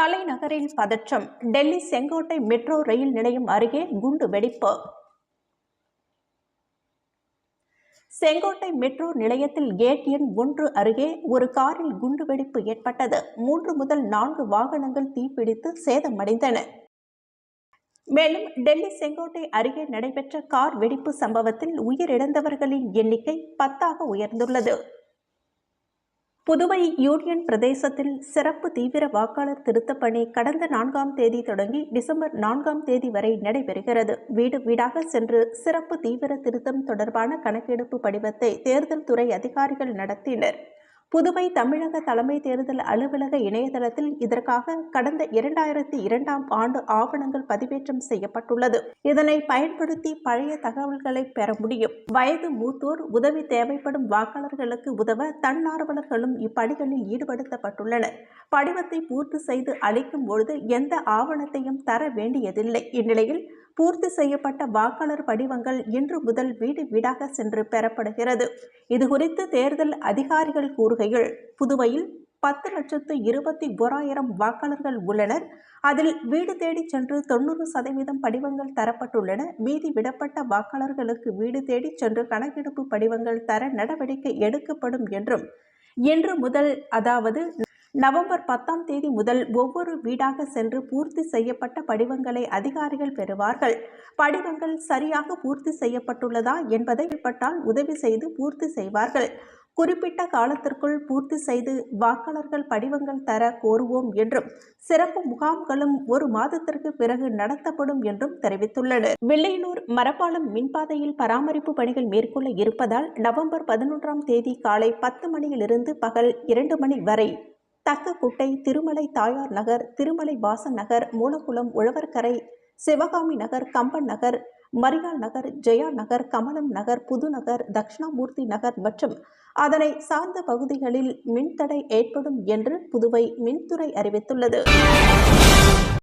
தலைநகரில் பதற்றம் Delhi Sengottai metro rail நிலையம் அருகே குண்டு வெடிப்பு. செங்கோட்டை மெட்ரோ நிலையத்தில் கேட் எண் ஒன்று அருகே ஒரு காரில் குண்டுவெடிப்பு ஏற்பட்டது. மூன்று முதல் நான்கு வாகனங்கள் தீப்பிடித்து சேதமடைந்தன. மேலும் டெல்லி செங்கோட்டை அருகே நடைபெற்ற கார் வெடிப்பு சம்பவத்தில் உயிரிழந்தவர்களின் எண்ணிக்கை பத்தாக உயர்ந்துள்ளது. புதுவை யூனியன் பிரதேசத்தில் சிறப்பு தீவிர வாக்காளர் திருத்தப் பணி கடந்த நான்காம் தேதி தொடங்கி டிசம்பர் நான்காம் தேதி வரை நடைபெறுகிறது. வீடு வீடாக சென்று சிறப்பு தீவிர திருத்தம் தொடர்பான கணக்கெடுப்பு படிவத்தை தேர்தல் துறை அதிகாரிகள் நடத்தினர். புதுவை தமிழக தலைமை தேர்தல் அலுவலக இணையதளத்தில் இதற்காக கடந்த இரண்டாயிரத்தி இரண்டாம் ஆண்டு ஆவணங்கள் பதிவேற்றம் செய்யப்பட்டுள்ளது. இதனை பயன்படுத்தி பழைய தகவல்களை பெற முடியும். வயது மூத்தோர் உதவி தேவைப்படும் வாக்காளர்களுக்கு உதவ தன்னார்வலர்களும் இப்பணிகளில் ஈடுபடுத்தப்பட்டுள்ளனர். படிவத்தை பூர்த்தி செய்து அளிக்கும் பொழுது எந்த ஆவணத்தையும் தர வேண்டியதில்லை. இந்நிலையில் பூர்த்தி செய்யப்பட்ட வாக்காளர் படிவங்கள் இன்று முதல் வீடு வீடாக சென்று பெறப்படுகிறது. இதுகுறித்து தேர்தல் அதிகாரிகள் கூறுகையில் புதுவையில் பத்து லட்சத்து இருபத்தி ஓராயிரம் வாக்காளர்கள் உள்ளனர். அதில் வீடு தேடி சென்று தொண்ணூறு சதவீதம் படிவங்கள் தரப்பட்டுள்ளன. மீதி விடப்பட்ட வாக்காளர்களுக்கு வீடு தேடி சென்று கணக்கெடுப்பு படிவங்கள் தர நடவடிக்கை எடுக்கப்படும் என்றும் இன்று முதல் அதாவது நவம்பர் பத்தாம் தேதி முதல் ஒவ்வொரு வீடாக சென்று பூர்த்தி செய்யப்பட்ட படிவங்களை அதிகாரிகள் பெறுவார்கள். படிவங்கள் சரியாக பூர்த்தி செய்யப்பட்டுள்ளதா என்பதை பட்டால் உதவி செய்து பூர்த்தி செய்வார்கள். குறிப்பிட்ட காலத்திற்குள் பூர்த்தி செய்து வாக்காளர்கள் படிவங்கள் தர கோருவோம் என்றும் சிறப்பு முகாம்களும் ஒரு மாதத்திற்கு பிறகு நடத்தப்படும் என்றும் தெரிவித்துள்ளனர். வில்லையனூர் மரப்பாலம் மின்பாதையில் பராமரிப்பு பணிகள் மேற்கொள்ள இருப்பதால் நவம்பர் பதினொன்றாம் தேதி காலை பத்து மணியிலிருந்து பகல் இரண்டு மணி வரை தக்கக்குட்டை திருமலை தாயார் நகர் திருமலை வாசன் நகர் மூலக்குளம் உழவர்கரை சிவகாமி நகர் கம்பன் நகர் மரியாள் நகர் ஜெயா நகர் கமலம் நகர் புதுநகர் தக்ஷணாமூர்த்தி நகர் மற்றும் அதனை சார்ந்த பகுதிகளில் மின்தடை ஏற்படும் என்று புதுவை மின்துறை அறிவித்துள்ளது.